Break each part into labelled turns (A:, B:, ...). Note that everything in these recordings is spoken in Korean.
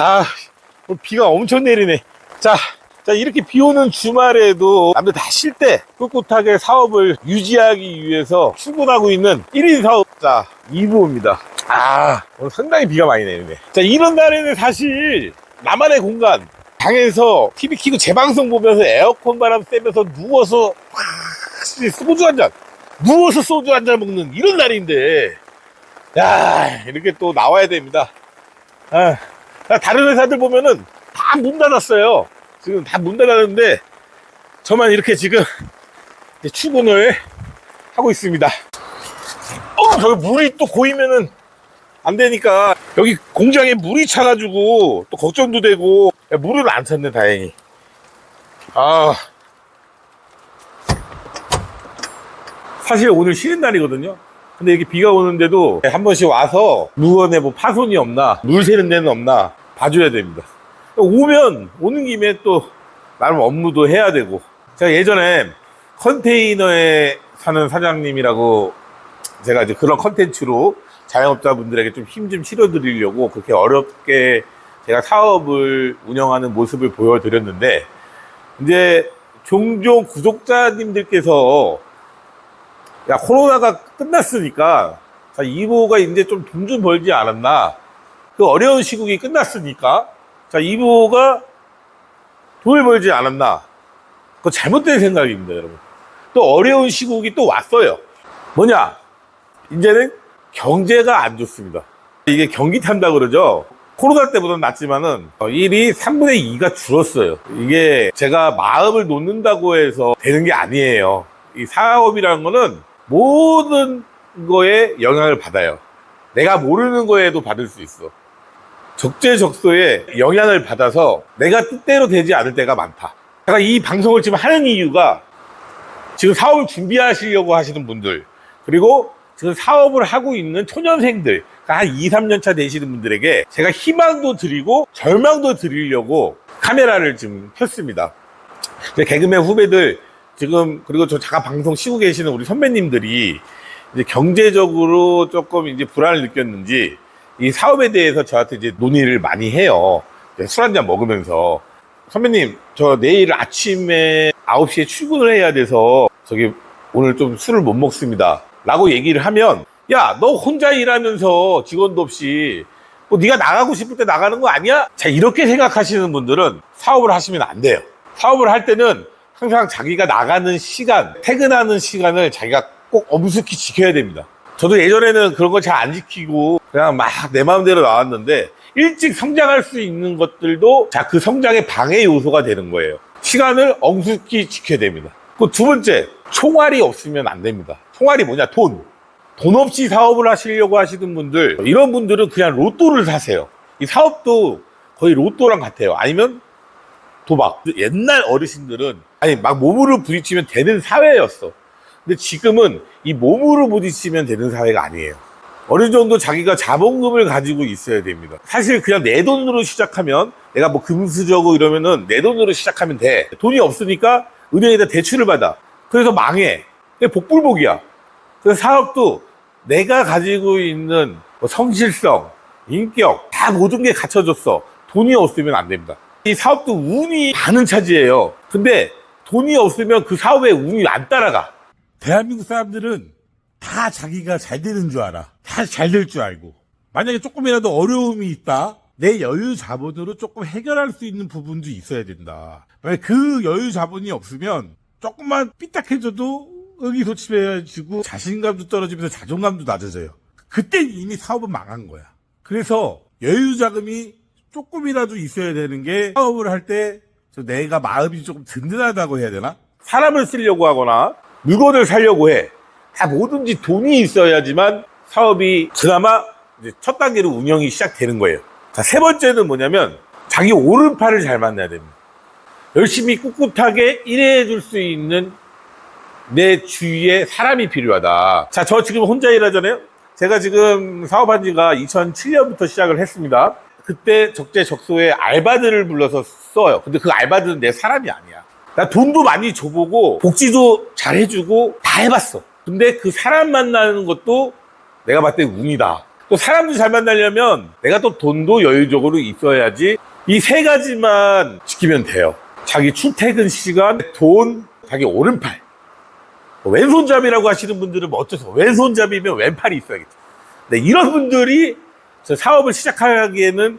A: 아, 오늘 비가 엄청 내리네. 자, 자, 이렇게 비 오는 주말에도 남들 다 쉴 때 꿋꿋하게 사업을 유지하기 위해서 출근하고 있는 1인 사업자 2부입니다. 아, 오늘 상당히 비가 많이 내리네. 자, 이런 날에는 사실 나만의 공간, 방에서 TV 켜고 재방송 보면서 에어컨 바람 쐬면서 누워서 확실히 소주 한 잔, 누워서 소주 한 잔 먹는 이런 날인데, 야, 이렇게 또 나와야 됩니다. 아, 다른 회사들 보면은 다 문 닫았어요. 지금 다 문 닫았는데 저만 이렇게 지금 출근을 하고 있습니다. 어, 저기 물이 또 고이면은 안 되니까 여기 공장에 물이 차가지고 또 걱정도 되고 야, 물은 안 찼네 다행히. 아 사실 오늘 쉬는 날이거든요. 근데 이렇게 비가 오는데도 한 번씩 와서 물건에 뭐 파손이 없나, 물 새는 데는 없나 봐줘야 됩니다. 오면 오는 김에 또 나름 업무도 해야 되고. 제가 예전에 컨테이너에 사는 사장님이라고 제가 이제 그런 컨텐츠로 자영업자분들에게 좀 힘좀 실어드리려고 그렇게 어렵게 제가 사업을 운영하는 모습을 보여드렸는데 이제 종종 구독자님들께서 야 코로나가 끝났으니까 자, 이보가 이제 좀 돈 좀 벌지 않았나? 그 어려운 시국이 끝났으니까 자 이보가 돈을 벌지 않았나? 그거 잘못된 생각입니다 여러분. 또 어려운 시국이 또 왔어요. 뭐냐? 이제는 경제가 안 좋습니다. 이게 경기 탄다 그러죠? 코로나 때보다 낫지만은 어, 일이 3분의 2가 줄었어요. 이게 제가 마음을 놓는다고 해서 되는 게 아니에요. 이 사업이라는 거는 모든 거에 영향을 받아요. 내가 모르는 거에도 받을 수 있어. 적재적소에 영향을 받아서 내가 뜻대로 되지 않을 때가 많다. 제가 이 방송을 지금 하는 이유가 지금 사업을 준비하시려고 하시는 분들, 그리고 지금 사업을 하고 있는 초년생들, 그러니까 한 2, 3년 차 되시는 분들에게 제가 희망도 드리고 절망도 드리려고 카메라를 지금 켰습니다. 개그맨 후배들 지금 그리고 저 잠깐 방송 쉬고 계시는 우리 선배님들이 이제 경제적으로 조금 이제 불안을 느꼈는지 이 사업에 대해서 저한테 이제 논의를 많이 해요. 술 한잔 먹으면서 선배님 저 내일 아침에 9시에 출근을 해야 돼서 저기 오늘 좀 술을 못 먹습니다. 라고 얘기를 하면 야 너 혼자 일하면서 직원도 없이 뭐 네가 나가고 싶을 때 나가는 거 아니야? 자 이렇게 생각하시는 분들은 사업을 하시면 안 돼요. 사업을 할 때는 항상 자기가 나가는 시간, 퇴근하는 시간을 자기가 꼭 엄숙히 지켜야 됩니다. 저도 예전에는 그런 거잘안 지키고 그냥 막 내 마음대로 나왔는데 일찍 성장할 수 있는 것들도 자, 그 성장의 방해 요소가 되는 거예요. 시간을 엄숙히 지켜야 됩니다. 그 두 번째, 총알이 없으면 안 됩니다. 총알이 뭐냐? 돈. 돈 없이 사업을 하시려고 하시는 분들, 이런 분들은 그냥 로또를 사세요. 이 사업도 거의 로또랑 같아요. 아니면 도박. 옛날 어르신들은 아니 막 몸으로 부딪히면 되는 사회였어. 근데 지금은 이 몸으로 부딪히면 되는 사회가 아니에요. 어느 정도 자기가 자본금을 가지고 있어야 됩니다. 사실 그냥 내 돈으로 시작하면 내가 뭐 금수저고 이러면은 내 돈으로 시작하면 돼. 돈이 없으니까 은행에다 대출을 받아. 그래서 망해. 복불복이야. 그래서 사업도 내가 가지고 있는 뭐 성실성, 인격 다 모든 게 갖춰졌어. 돈이 없으면 안 됩니다. 이 사업도 운이 반은 차지해요. 근데 돈이 없으면 그 사업에 운이 안 따라가. 대한민국 사람들은 다 자기가 잘 되는 줄 알아. 다 잘 될 줄 알고. 만약에 조금이라도 어려움이 있다. 내 여유 자본으로 조금 해결할 수 있는 부분도 있어야 된다. 만약 그 여유 자본이 없으면 조금만 삐딱해져도 의기소침해지고 자신감도 떨어지면서 자존감도 낮아져요. 그때 이미 사업은 망한 거야. 그래서 여유 자금이 조금이라도 있어야 되는 게 사업을 할 때 내가 마음이 조금 든든하다고 해야 되나? 사람을 쓰려고 하거나 물건을 사려고 해. 다 뭐든지 돈이 있어야지만 사업이 그나마 첫 단계로 운영이 시작되는 거예요. 자, 세 번째는 뭐냐면 자기 오른팔을 잘 만나야 됩니다. 열심히 꿋꿋하게 일해 줄 수 있는 내 주위에 사람이 필요하다. 자, 저 지금 혼자 일하잖아요? 제가 지금 사업한 지가 2007년부터 시작을 했습니다. 그때 적재적소에 알바들을 불러서 써요. 근데 그 알바들은 내 사람이 아니야. 나 돈도 많이 줘보고 복지도 잘 해주고 다 해봤어. 근데 그 사람 만나는 것도 내가 봤을 때 운이다. 또 사람들 잘 만나려면 내가 또 돈도 여유적으로 있어야지 이 세 가지만 지키면 돼요. 자기 출퇴근 시간, 돈, 자기 오른팔. 왼손잡이라고 하시는 분들은 뭐 어째서 왼손잡이면 왼팔이 있어야겠죠. 네, 이런 분들이 저 사업을 시작하기에는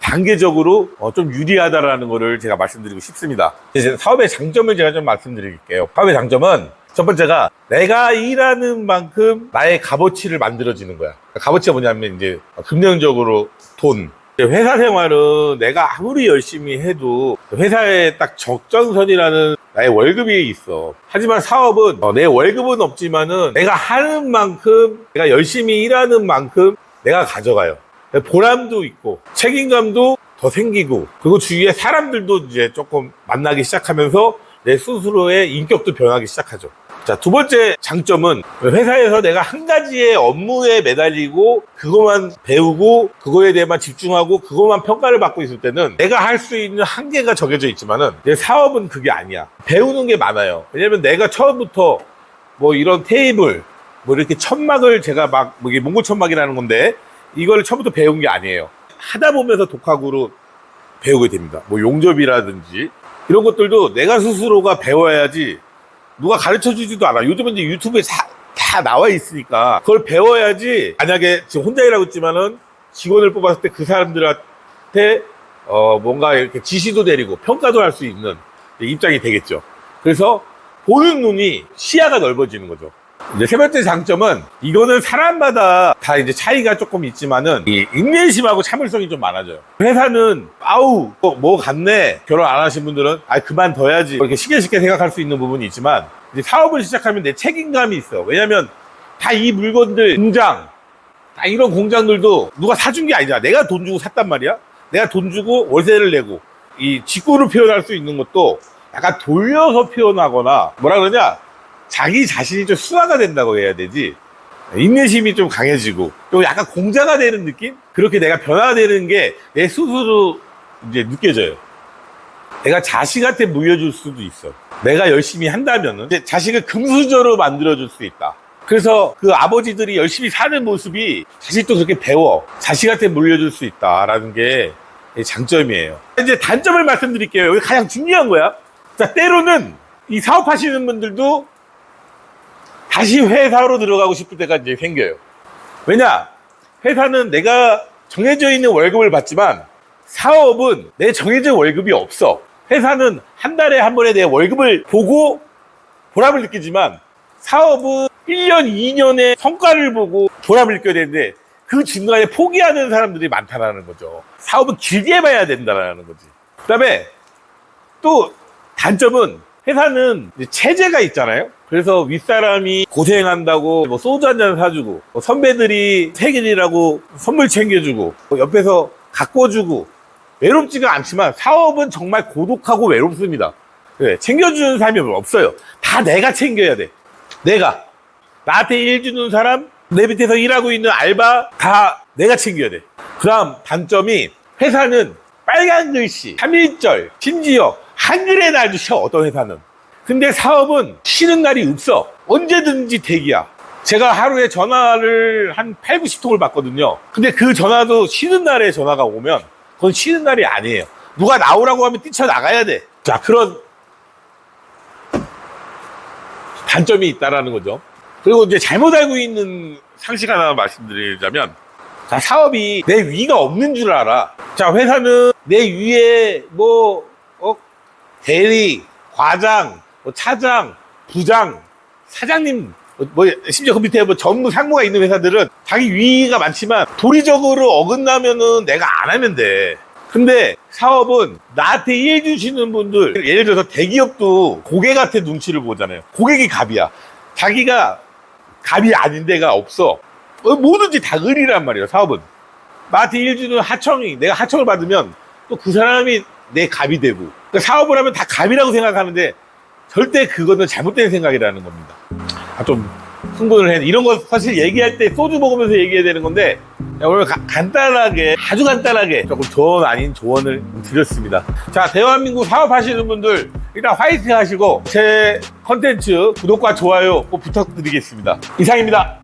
A: 단계적으로 어, 좀 유리하다라는 거를 제가 말씀드리고 싶습니다. 이제 사업의 장점을 제가 좀 말씀드릴게요. 사업의 장점은 첫 번째가 내가 일하는 만큼 나의 값어치를 만들어지는 거야. 값어치가 뭐냐면 이제 금전적으로 돈. 회사 생활은 내가 아무리 열심히 해도 회사에 딱 적정선이라는 나의 월급이 있어. 하지만 사업은 어, 내 월급은 없지만은 내가 하는 만큼 내가 열심히 일하는 만큼 내가 가져가요. 보람도 있고 책임감도 더 생기고 그리고 주위에 사람들도 이제 조금 만나기 시작하면서 내 스스로의 인격도 변하기 시작하죠. 자, 두 번째 장점은 회사에서 내가 한 가지의 업무에 매달리고 그것만 배우고 그거에 대해만 집중하고 그것만 평가를 받고 있을 때는 내가 할 수 있는 한계가 정해져 있지만은 내 사업은 그게 아니야. 배우는 게 많아요. 왜냐면 내가 처음부터 뭐 이런 테이블 뭐 이렇게 천막을 제가 막, 뭐 이게 몽골 천막이라는 건데 이걸 처음부터 배운 게 아니에요. 하다 보면서 독학으로 배우게 됩니다. 뭐 용접이라든지 이런 것들도 내가 스스로가 배워야지 누가 가르쳐 주지도 않아. 요즘은 이제 유튜브에 다, 다 나와 있으니까 그걸 배워야지 만약에 지금 혼자 일하고 있지만은 직원을 뽑았을 때 그 사람들한테 어 뭔가 이렇게 지시도 내리고 평가도 할 수 있는 입장이 되겠죠. 그래서 보는 눈이 시야가 넓어지는 거죠. 이제 세 번째 장점은 이거는 사람마다 다 이제 차이가 조금 있지만은 이 인내심하고 참을성이 좀 많아져요. 회사는 아우 뭐, 뭐 같네 결혼 안 하신 분들은 아 그만둬야지 이렇게 쉽게 쉽게 생각할 수 있는 부분이 있지만 이제 사업을 시작하면 내 책임감이 있어. 왜냐면 다 이 물건들 공장 다 이런 공장들도 누가 사준 게 아니잖아. 내가 돈 주고 샀단 말이야. 내가 돈 주고 월세를 내고 이 직구를 표현할 수 있는 것도 약간 돌려서 표현하거나 뭐라 그러냐 자기 자신이 좀 순화가 된다고 해야 되지. 인내심이 좀 강해지고, 또 약간 공자가 되는 느낌? 그렇게 내가 변화되는 게 내 스스로 이제 느껴져요. 내가 자식한테 물려줄 수도 있어. 내가 열심히 한다면은, 자식을 금수저로 만들어줄 수 있다. 그래서 그 아버지들이 열심히 사는 모습이 자식도 그렇게 배워. 자식한테 물려줄 수 있다라는 게 장점이에요. 이제 단점을 말씀드릴게요. 여기 가장 중요한 거야. 자, 때로는 이 사업하시는 분들도 다시 회사로 들어가고 싶을 때가 이제 생겨요. 왜냐? 회사는 내가 정해져 있는 월급을 받지만 사업은 내 정해진 월급이 없어. 회사는 한 달에 한 번에 내 월급을 보고 보람을 느끼지만 사업은 1년, 2년의 성과를 보고 보람을 느껴야 되는데 그 중간에 포기하는 사람들이 많다라는 거죠. 사업은 길게 봐야 된다라는 거지. 그 다음에 또 단점은 회사는 체제가 있잖아요. 그래서 윗사람이 고생한다고 뭐 소주 한 잔 사주고 뭐 선배들이 생일이라고 선물 챙겨주고 뭐 옆에서 가꿔주고 외롭지가 않지만 사업은 정말 고독하고 외롭습니다. 네, 챙겨주는 사람이 없어요. 다 내가 챙겨야 돼. 내가 나한테 일 주는 사람 내 밑에서 일하고 있는 알바 다 내가 챙겨야 돼. 그 다음 단점이 회사는 빨간 글씨, 3일절, 심지어 한글의 날도 쉬어 어떤 회사는. 근데 사업은 쉬는 날이 없어. 언제든지 대기야. 제가 하루에 전화를 한 8, 90통을 받거든요. 근데 그 전화도 쉬는 날에 전화가 오면 그건 쉬는 날이 아니에요. 누가 나오라고 하면 뛰쳐나가야 돼. 자, 그런 단점이 있다라는 거죠. 그리고 이제 잘못 알고 있는 상식 하나 말씀드리자면 자, 사업이 내 위가 없는 줄 알아. 자, 회사는 내 위에 뭐, 어, 대리, 과장, 뭐 차장, 부장, 사장님, 뭐, 뭐, 심지어 그 밑에 뭐 전무, 상무가 있는 회사들은 자기 위가 많지만 도리적으로 어긋나면은 내가 안 하면 돼. 근데 사업은 나한테 일 주시는 분들, 예를 들어서 대기업도 고객한테 눈치를 보잖아요. 고객이 갑이야. 자기가 갑이 아닌 데가 없어. 어, 뭐든지 다 을이란 말이에요, 사업은. 나한테 일 주는 하청이, 내가 하청을 받으면 또 그 사람이 내 갑이 되고. 그러니까 사업을 하면 다 갑이라고 생각하는데 절대 그거는 잘못된 생각이라는 겁니다. 아, 좀 흥분을 해. 이런 거 사실 얘기할 때 소주 먹으면서 얘기해야 되는 건데 오늘 가- 간단하게 아주 간단하게 조금 조언 아닌 조언을 드렸습니다. 자 대한민국 사업하시는 분들 일단 화이팅 하시고 제 컨텐츠 구독과 좋아요 꼭 부탁드리겠습니다. 이상입니다.